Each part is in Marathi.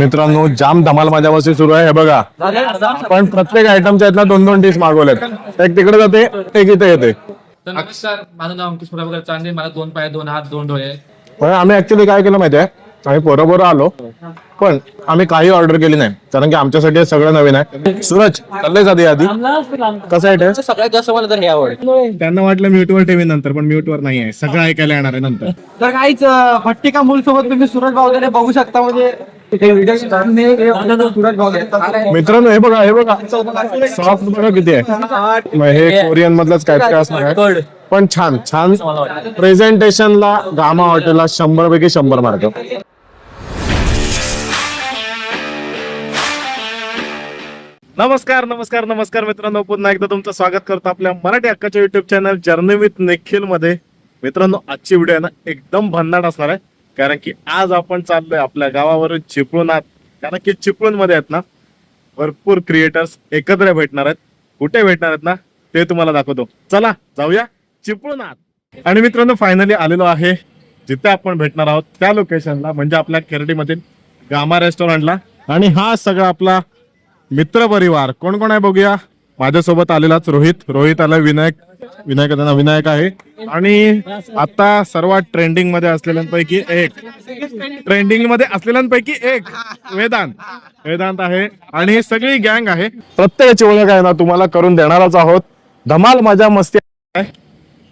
मित्रांनो जाम धमाल माझ्या वस्ती सुरू आहे. हे बघा. पण प्रत्येक आयटमच्या यातल्या दोन दोन डिश मागवल्यात एक तिकडे जाते एक इथे येते. तर नमस्कार. माझं नाव अंकुश प्रभाकर चांदे. मला दोन पाय दोन हात दोन डोळे. पण आम्ही ऍक्च्युली काय केलं माहितीये? आम्ही बरोबर आलो. पण आम्ही काही ऑर्डर केली नाही. कारण की आमच्यासाठी हे सगळं नवीन आहे. सूरज चाललंय आधी आधी कसं आहे? सगळ्यात जास्त मला तर हे आवड त्यांना वाटलं म्यूटवर टीव्ही नंतर पण म्यूटवर नाही आहे सगळं ऐकायला येणार आहे नंतर. तर काहीच भट्टिका मूल सोबत तुम्ही सुरज भाऊ बघू शकता? म्हणजे हे video सुरज भाऊ मित्रांनो हे बघा हे बघा. सॉफ्ट बघा किती आहे. मग हे कोरियन मधलंच काय काय असणार आहे. पण छान छान. प्रेझेंटेशनला गामा हॉटेलला शंभर पैकी शंभर मार्क नमस्कार नमस्कार नमस्कार मित्रांनो. पुन्हा एकदा तुमचं स्वागत करतो आपल्या मराठी हक्काच्या युट्यूब चॅनल जर्नी विथ निखिलमध्ये. मित्रांनो आजची व्हिडिओ आहे ना एकदम भन्नाट असणार आहे. कारण की आज आपण चाललोय आपल्या गावावरून चिपळूण चिपळूणात. कारण की चिपळूणमध्ये आहेत ना भरपूर क्रिएटर्स एकत्र भेटणार आहेत. कुठे भेटणार आहेत ना ते तुम्हाला दाखवतो. चला जाऊया चिपळूण आत आणि मित्रांनो फायनली आलेलो आहे. जिथे आपण भेटणार आहोत त्या लोकेशनला म्हणजे आपल्या केरडीमधील गामा रेस्टॉरंटला आणि हा सगळा आपला मित्र परिवार कोण कोण आहे बघूया? माझ्यासोबत आलेलाच रोहित. रोहित आला विनायक. विनायक त्यांना विनायक आहे. आणि आता सर्वात ट्रेंडिंगमध्ये असलेल्यांपैकी एक. ट्रेंडिंगमध्ये असलेल्यांपैकी एक. वेदांत. वेदांत आहे. आणि हे सगळी गँग आहे. प्रत्येकाची ओळख आहे ना तुम्हाला करून देणारच आहोत. धमाल मजा मस्ती आहे.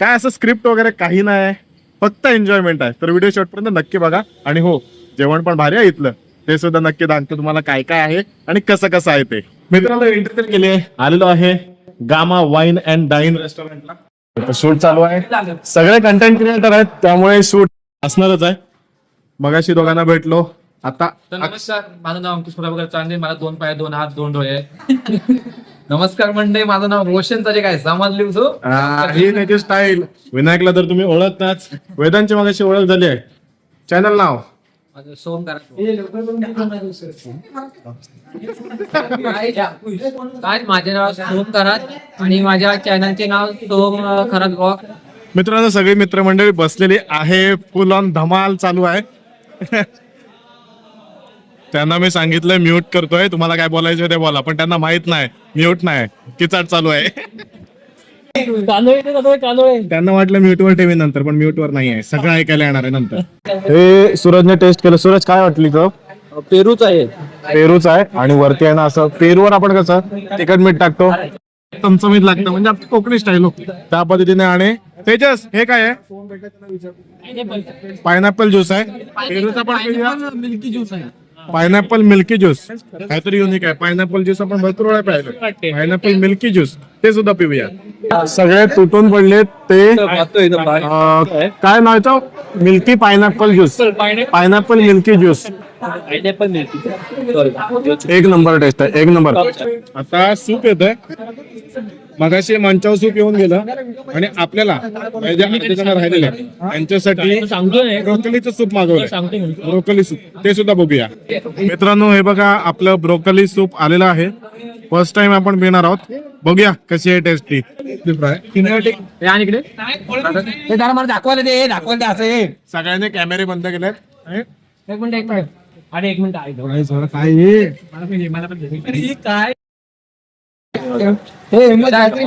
काय असं स्क्रिप्ट वगैरे काही नाही. फक्त एन्जॉयमेंट आहे. तर व्हिडिओ शॉर्टपर्यंत नक्की बघा. आणि हो जेवण पण भारी आहे इथलं. ते सुद्धा नक्की दाखवतो तुम्हाला काय काय आहे आणि कसं कसं आहे ते. मित्रांनो एंट्री तर केली आहे. आलेलो आहे गामा वाईन अँड डाईन रेस्टॉरंटला शूट चालू आहे. सगळे कंटेंट क्रिएटर आहेत त्यामुळे शूट असणारच आहे. मगाशी दोघांना भेटलो. आता नमस्कार माझं नाव अंकुश प्रभाकर चांदे. मला दोन पाय दोन हात दोन डोळे नमस्कार मंडळी माझं नाव रोशन तरी काय समजली तू आ, ही त्याची स्टाईल विनायकला तर तुम्ही ओळखताच. वेदांची मगाशी ओळख झाली आहे. चॅनल नाव? सोम काय माझे नाव सोम करात आणि माझ्या चॅनलचे नाव सोम खरात ब्लॉग मित्रांनो सगळी मित्रमंडळी बसलेली आहे. फुल ऑन धमाल चालू आहे. त्यांना मी सांगितलंय म्यूट करतोय. तुम्हाला काय बोलायचं ते बोला पण त्यांना माहीत नाही. म्यूट नाही. किचाट चालू आहे. त्यांना वाटलं म्यूटवर टीव्ही नंतर पण म्यूटवर नाही आहे. सगळं ऐकायला येणार आहे नंतर. हे सूरजने टेस्ट केलं. सूरज काय वाटली तो पेरूच आहे. पेरूच आहे आणि वरती आहे ना असं. पेरूवर आपण कसं? तिखट मीठ टाकतो. चमचमीत लागतं म्हणजे आपली कोकणी स्टाईल त्या पद्धतीने आणि तेजस हे काय आहे? पायनॅपल ज्यूस आहे. पेरूचा पण मिल्की ज्यूस आहे. पायनॅपल मिल्की ज्यूस काहीतरी युनिक आहे. पायनॅपल ज्यूस आपण भरपूर वेळा पाहिलं पायनॅपल मिल्की ज्यूस ते सुद्धा पिऊया. सगळे तुटून पडले ते काय नाव milky pineapple juice pineapple milky juice एक नंबर टेस्ट आहे एक नंबर. आता सूप येत आहे मगाशी मंचावर सूप येऊन गेलं आणि आपल्याला राहिलेले. त्यांच्यासाठी ब्रोकलीचं सूप मागवलं ब्रोकली सूप. ते सुद्धा बघूया. मित्रांनो हे बघा आपलं ब्रोकली सूप आलेलं आहे. फर्स्ट टाइम आपण पिणार आहोत. बघूया कशी आहे टेस्टी हे दाखवायला दे दाखवायला दे असं. सगळ्यांनी कॅमेरे बंद केलेत. एक मिनिट एक मिनिट. आणि एक मिनिट ऐक काय हे? हिम्मत आहे.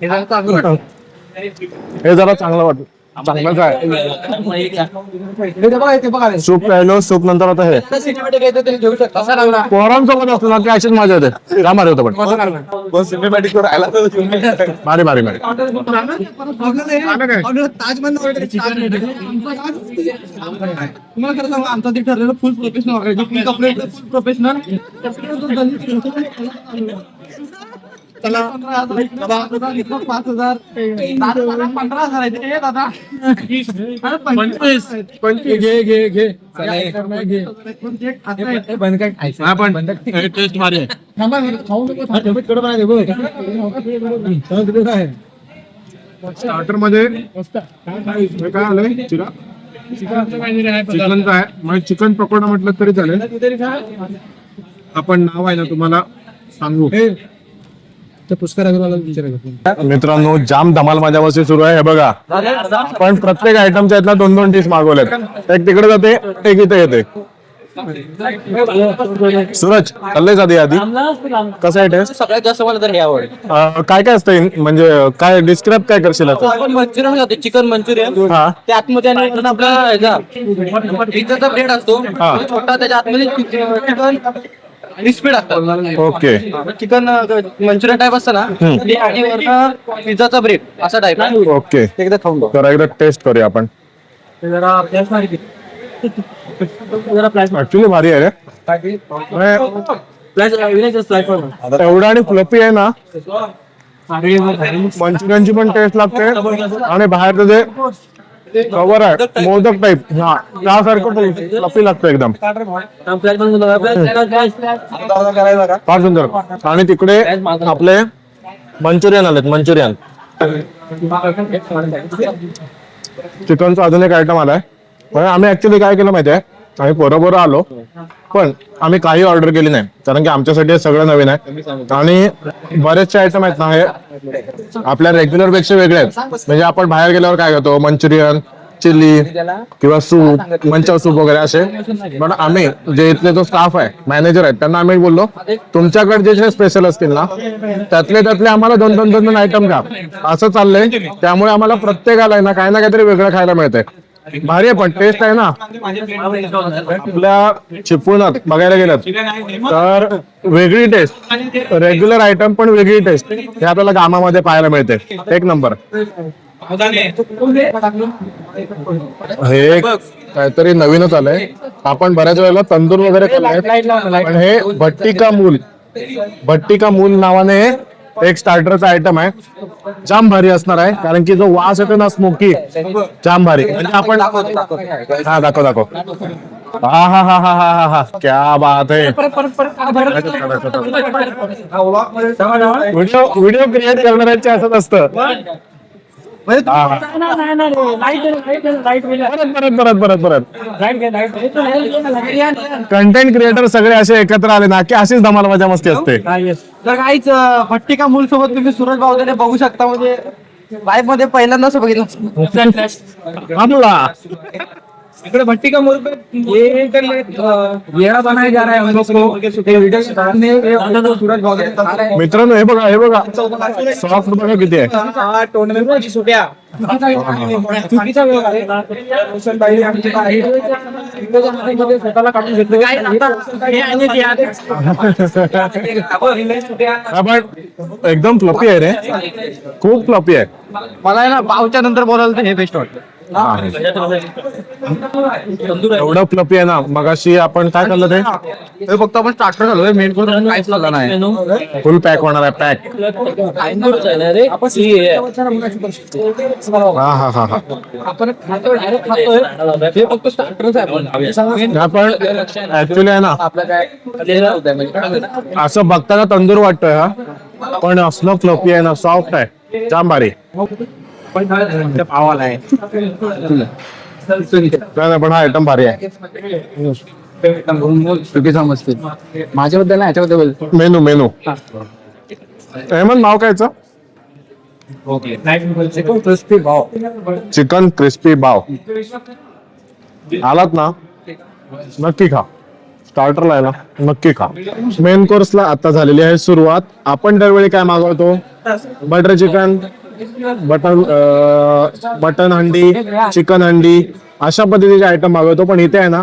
हे जरा चांगलं वाटतं. हे जरा चांगलं वाटत चांगलंच आहे हे ते बघा, हे ते बघा रे. सूप प्यायलो सूप नंतर आता हे. आता सिनेमॅटिक आहे तर ते घेऊ शकता. कसा लागला? पोरांसोबत असतो ना ते अशीच मजा येते का मारे होतं पण. कसा लागला. मारे मारे मारे तुम्हाला खरं सांगू आमचं ते ठरलेलं फुल प्रोफेशनल कपडे फुल प्रोफेशनल पाच हजार. पंधरा हजार आहे. ते, दादा. पंचवीस. पंचवीस. घे घे घे. हा टेस्ट मारे आहे. काय? स्टार्टरमध्ये काय आलंय? चिरा चिकनचा आहे म्हणजे चिकन पकोडा म्हटलं तरी चालेल. आपण नाव आहे ना तुम्हाला सांगू. पुष्कर अग्रवाला मित्रांनो जाम धमाल माझ्या वस्ती सुरू आहे. हे बघा. पण प्रत्येक आयटमच्या यातल्या दोन दोन डिश मागवल्यात एक तिकडे जाते एक इथे येते. सूरज खाल्लंय आधी आधी कसं आहे टेस्ट सगळ्यात जास्त मला तर हे आवड काय काय असतं इन- म्हणजे काय डिस्क्राईब काय करशील आता? आपण मंचुरियन खातो चिकन मंचुरियन. हा. त्या आतमध्ये आणि वरून आपला ह्याचा पिझ्झाचा ब्रेड असतो. हा. छोटा त्याच्या आतमध्ये चिकन क्रिस्पी टाकतात ओके. चिकन मंचुरियन टाईप असतं ना ते आणि वरून पिझ्झाचा ब्रेड असा टाईप ओके. एकदा खाऊन बघ. तर एकदा टेस्ट करूया आपण. जरा ऍक्च्युली भारी आहे रे. एवढा आणि फ्लपी आहे ना. मंचुरियनची पण टेस्ट लागते. आणि बाहेरचं जे कवर आहे. मोदक टाईप हा त्यासारखं फ्लपी लागतं एकदम. फार सुंदर. आणि तिकडे आपले मंचुरियन आलेत मंचुरियन. चिकनचा अजून एक आयटम आलाय. पण आम्ही ऍक्च्युली काय केलं माहितीये? आम्ही बरोबर आलो. पण आम्ही काही ऑर्डर केली नाही. कारण की आमच्यासाठी हे सगळं नवीन आहे. आणि बरेचसे आयटम आहेत ना हे आपल्या रेग्युलरपेक्षा वेगळे आहेत. म्हणजे आपण बाहेर गेल्यावर काय करतो? मंचुरियन चिली किंवा सूप मंचाव सूप वगैरे असे. पण आम्ही जे इथले जो स्टाफ आहे मॅनेजर आहेत त्यांना आम्ही बोललो तुमच्याकडे जे स्पेशल असतील ना त्यातले त्यातले आम्हाला दोन दोन दोन दोन आयटम द्या असं चाललंय. त्यामुळे आम्हाला प्रत्येकाला आहे ना काही ना काहीतरी वेगळं खायला मिळतंय. भारी आहे पण टेस्ट आहे ना. आपल्या चिपळूणात बघायला गेलं तर वेगळी टेस्ट रेग्युलर आयटम पण वेगळी टेस्ट हे आपल्याला गामामध्ये पाहायला मिळते. एक नंबर हे काहीतरी नवीनच आलंय. आपण बऱ्याच वेळेला तंदूर वगैरे केलंय पण हे भट्टी का मूल. भट्टी का मूल नावाने एक स्टार्टरचा आयटम आहे. जाम भारी असणार आहे कारण की जो वास येतो ना स्मोकी जाम भारी. म्हणजे आपण हा दाखव दाखव. हा हा हा हा हा हा हा. क्या बात आहे. व्हिडिओ व्हिडिओ क्रिएट करणाऱ्यांचे असंच असतं हा. परत परत परत परत परत. कंटेंट क्रिएटर सगळे असे एकत्र आले ना की अशीच धमाल मजा मस्ती असते. तर काहीच भट्टिका मूल सोबत तुम्ही सुरज भाऊजाने बघू शकता म्हणजे लाईफमध्ये पहिल्यांदाच बघितलं. थांबला इकडे भट्टिका मूल ये येड़ा बनाया जा रहा है हम लोग को। ये वीडियो के सामने ये सूरज भाऊजाने मित्रांनो हे बघा हे बघा. सॉफ्ट बघा किती आहे. टोर्नामेंट सुट्या. चुकीचा स्वतःला काढून घेतलं. एकदम फ्लपी आहे रे. खूप फ्लपी आहे. मला आहे ना पावच्या नंतर बोलायला तर हे बेस्ट वाटतं. एवढं फ्लपी आहे ना मगाशी आपण काय खाल्लं ते? हे फक्त आपण स्टार्टर झालो मेन कोर्स काहीच झाला नाही. फुल पॅक होणार आहे पॅक हा हा हा हा. आपण खातो डायरेक्ट खातोय. हे फक्त स्टार्टरच आहे आपण. ऍक्च्युली आहे ना आपलं काय असं बघताना तंदूर वाटतोय हा. पण असलं फ्लपी आहे ना सॉफ्ट आहे. जाम भारी पावाला आहे. पण हा आयटम भारी आहे. चुकी समजते माझ्याबद्दल नाही याच्याबद्दल मेनू मेनू. हेमंत नाव कायचं चिकन क्रिस्पी बाव आलात ना? नक्की खा. स्टार्टरला आहे ना? नक्की खा. मेन कोर्सला आता झालेली आहे सुरुवात. आपण दरवेळी काय मागवतो? Butter chicken button mutton handi chicken handi अशा पद्धतीचे आयटम मागवतो. पण इथे आहे ना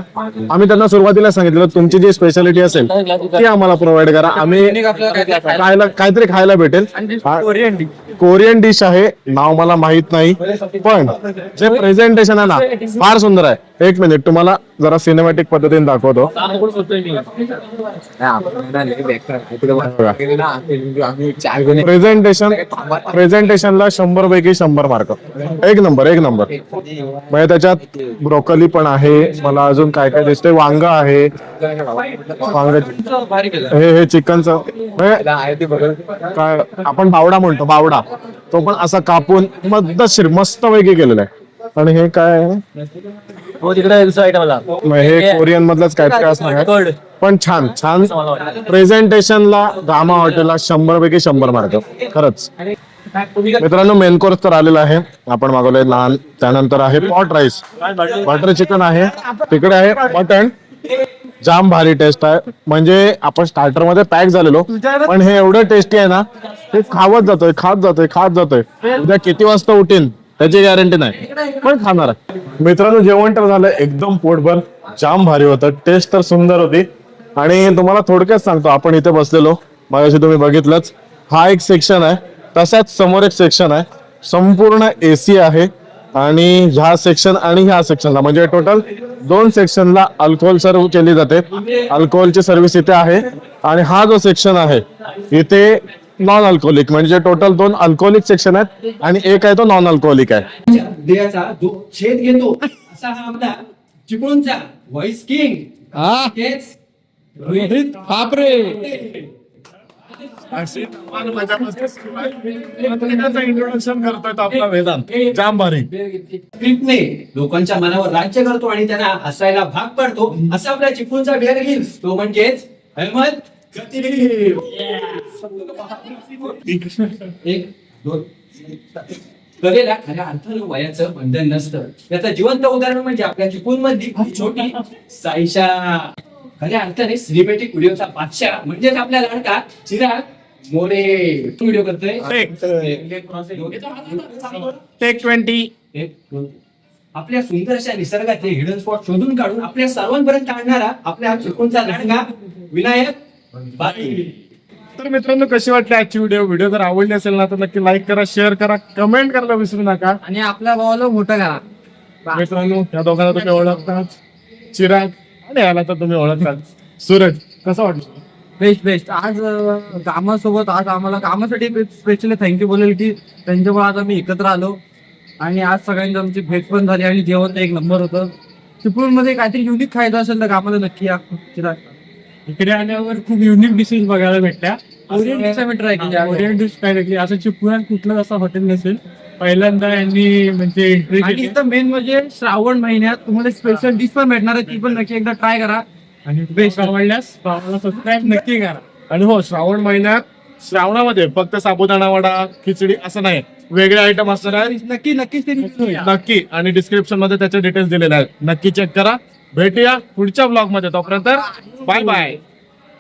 आम्ही त्यांना सुरुवातीला सांगितलं तुमची जी स्पेशालिटी असेल ती आम्हाला प्रोव्हाइड करा. आम्ही खायला काहीतरी खायला भेटेल. कोरियन डिश आहे. नाव मला माहीत नाही. पण जे प्रेझेंटेशन आहे ना फार सुंदर आहे. एक मिनिट तुम्हाला जरा सिनेमॅटिक पद्धतीने दाखवतो. प्रेझेंटेशन प्रेझेंटेशनला शंभर पैकी शंभर मार्क एक नंबर एक नंबर म्हणजे त्याच्यात ब्रोकली पण आहे. मला अजून काय काय दिसतंय? वांग आहे. वांग हे हे चिकनचं. काय आपण बावडा म्हणतो बावडा. तो पण असा कापून मस्त पैकी केलेला आहे. आणि हे काय? आहे? हो तिकडे मग हे कोरियन मधलंच असणार आहे. पण छान छान प्रेझेंटेशनला रामा हॉटेलला शंभर पैकी शंभर मार्क खरंच. मित्रांनो मेन कोर्स तर आलेला आहे. आपण मागवलंय नान त्यानंतर आहे पॉट राईस बटर चिकन आहे. तिकडे आहे मटन जाम भारी टेस्ट आहे. म्हणजे आपण स्टार्टरमध्ये पॅक झालेलो. पण हे एवढं टेस्टी आहे ना ते खावत जातोय खात जातोय खात जातोय. उद्या किती वाजता उठीन? त्याची गॅरंटी नाही. पण खाणार आहे. मित्रांनो जेवण तर झालं एकदम पोटभर. जाम भारी होतं. टेस्ट तर सुंदर होती. आणि तुम्हाला थोडक्यात सांगतो आपण इथे बसलेलो. मगाशी तुम्ही बघितलंच. हा एक सेक्शन आहे. तसाच समोर एक सेक्शन आहे. संपूर्ण एसी आहे. आणि ह्या सेक्शन आणि ह्या सेक्शनला म्हणजे टोटल दोन सेक्शनला अल्कोहोल सर्व केली जाते. अल्कोहोलची सर्व्हिस इथे आहे. आणि हा जो सेक्शन आहे इथे नॉन अल्कोहोलिक म्हणजे टोटल दोन अल्कोहोलिक सेक्शन आहेत आणि एक आहे तो नॉन अल्कोहोलिक आहे. जो छेद घेतो. असा हा आपला चिपळूणचा व्हॉइस किंग तेच. रोहित बापरे इंट्रोडक्शन करतोय आपला वेदांत. जाम भारी स्क्रिप्टने लोकांच्या मनावर राज्य करतो आणि त्यांना हसायला भाग पाडतो. असा आपला चिपळूणचा बेअर हिल्स तो म्हणजेच अहमद गतीदेव. एक दोन. कलेला खऱ्या अर्थानं वयाचं बंधन नसतं. याचं जिवंत उदाहरण म्हणजे आपल्या चिपळूण मधली छोटी साईशा. खऱ्या अर्थाने सिनेमॅटिक व्हिडिओचा बादशाह म्हणजेच आपला लाडका चिराग मोरे. व्हिडिओ करतोय. आपल्या सुंदर अशा निसर्गाचे हिडन स्पॉट शोधून काढून आपल्या सर्वांपर्यंत आणणारा आपल्या चिपळूणचा लाडका विनायक बाकी तर मित्रांनो कशी वाटली आजची व्हिडिओ व्हिडिओ जर आवडली असेल ना तर नक्की लाईक करा शेअर करा कमेंट करायला विसरू नका. आणि आपल्या भावाला मोठं करा. मित्रांनो या दोघांना तुम्ही ओळखतात चिराग आणि याला तर तुम्ही ओळखतात सूरज कसं वाटलं? बेस्ट बेस्ट आज कामासोबत आज आम्हाला कामासाठी स्पेशली थँक्यू बोलेल की त्यांच्यामुळे आज आम्ही एकत्र आलो. आणि आज सगळ्यांची आमची भेट पण झाली आणि जेवण तर एक नंबर होतं. चिपळूणमध्ये काहीतरी युनिक खायचं असेल तर आम्हाला नक्की या चिराग. इकडे आल्यावर खूप युनिक डिशेस बघायला भेटल्या. आम्ही. ट्राय केली. डिश असं चिपळूणात कुठलंच असं हॉटेल नसेल. पहिल्यांदा यांनी म्हणजे एंट्री आणि केली इथं मेन म्हणजे श्रावण महिन्यात तुम्हाला स्पेशल डिश पण भेटणार आहे ती पण नक्की एकदा ट्राय करा. आणि बेस्ट आवडल्यास भावाला सबस्क्राईब नक्की करा. आणि हो श्रावण महिन्यात श्रावणामध्ये फक्त साबुदाणा वडा खिचडी असं नाही. वेगळे आयटम असणार आहेत. नक्की नक्कीच ते नक्की आणि डिस्क्रिप्शनमध्ये त्याचे डिटेल्स दिलेले आहेत. नक्की चेक करा. भेटूया पुढच्या ब्लॉगमध्ये. तोपर्यंत बाय बाय